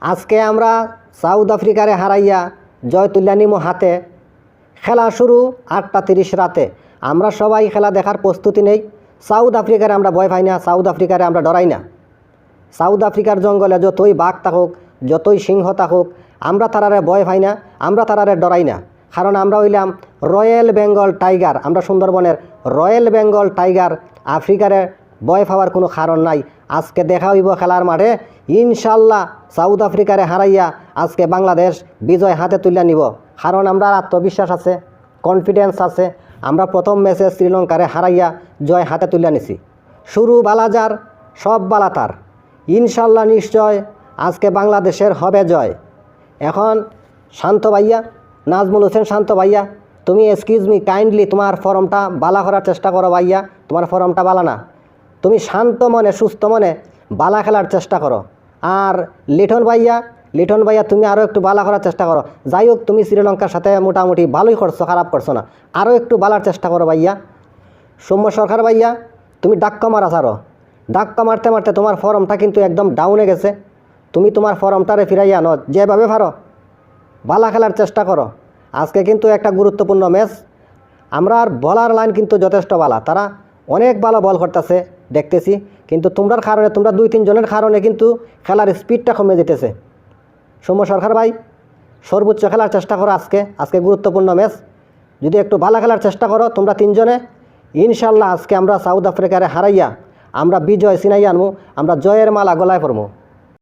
আজকে আমরা সাউথ আফ্রিকারে হারাইয়া জয় তুলিয়া নিমো হাতে। খেলা শুরু আটটা তিরিশ রাতে। আমরা সবাই খেলা দেখার প্রস্তুতি নেই। সাউথ আফ্রিকারে আমরা ভয় পাই না, সাউথ আফ্রিকারে আমরা ডরাই না। সাউথ আফ্রিকার জঙ্গলে যতই বাঘ থাকুক, যতই সিংহ থাকুক, আমরা তারারে ভয় পাই না, আমরা তারারে ডরাই না। কারণ আমরা হইলাম রয়্যাল বেঙ্গল টাইগার, আমরা সুন্দরবনের রয়্যাল বেঙ্গল টাইগার, আফ্রিকারে ভয় পাওয়ার কোনো কারণ নাই। আজকে দেখা হইব খেলার মাঠে। ইনশাল্লাহ সাউথ আফ্রিকারে হারাইয়া আজকে বাংলাদেশ বিজয় হাতে তুলে নিব। কারণ আমরা আত্মবিশ্বাস আছে কনফিডেন্স আছে। আমরা প্রথম ম্যাচে শ্রীলঙ্কারে হারাইয়া জয় হাতে তুলে নিছি। শুরু বালাজার সব বালাতার ইনশাল্লাহ নিশ্চয় আজকে বাংলাদেশের হবে জয়। এখন শান্ত ভাইয়া, নাজমুল হোসেন শান্ত ভাইয়া, তুমি এক্সকিউজ মি কাইন্ডলি তোমার ফর্মটা বালা করার চেষ্টা করো ভাইয়া। তোমার ফর্মটা বালা না। তুমি শান্ত মনে, সুস্থ মনে বালা খেলার চেষ্টা করো। আর লিঠন ভাইয়া লিঠন ভাইয়া, তুমি আরও একটু বালা করার চেষ্টা করো। যাই হোক, তুমি শ্রীলঙ্কার সাথে মোটামুটি ভালোই করছ, খারাপ করছ না। আরও একটু বালার চেষ্টা করো ভাইয়া। সৌম্য সরকার ভাইয়া, তুমি ডাক্কা মারা ছাড়ো। ডাক্কা মারতে মারতে তোমার ফর্মটা কিন্তু একদম ডাউনে গেছে। তুমি তোমার ফর্মটারে ফিরাইয়া আনো যেভাবে পারো। বালা খেলার চেষ্টা করো। আজকে কিন্তু একটা গুরুত্বপূর্ণ ম্যাচ আমরা আর বলার লাইন কিন্তু যথেষ্ট বালা। তারা অনেক ভালো বল করতেছে। দেখতেছি। কিন্তু তোমরার কারণে, তোমরা দুই তিনজনের কারণে কিন্তু খেলার স্পিডটা কমে যেতেছে। সৌম্য সরকার ভাই, সর্বোচ্চ খেলার চেষ্টা করো আজকে আজকে গুরুত্বপূর্ণ ম্যাচ যদি একটু ভালো খেলার চেষ্টা করো, তোমরা তিনজনে ইনশাল্লাহ আজকে আমরা সাউথ আফ্রিকারে হারাইয়া, আমরা বিজয় সিনাইয়া আনব আমরা জয়ের মালা গলায় পরবো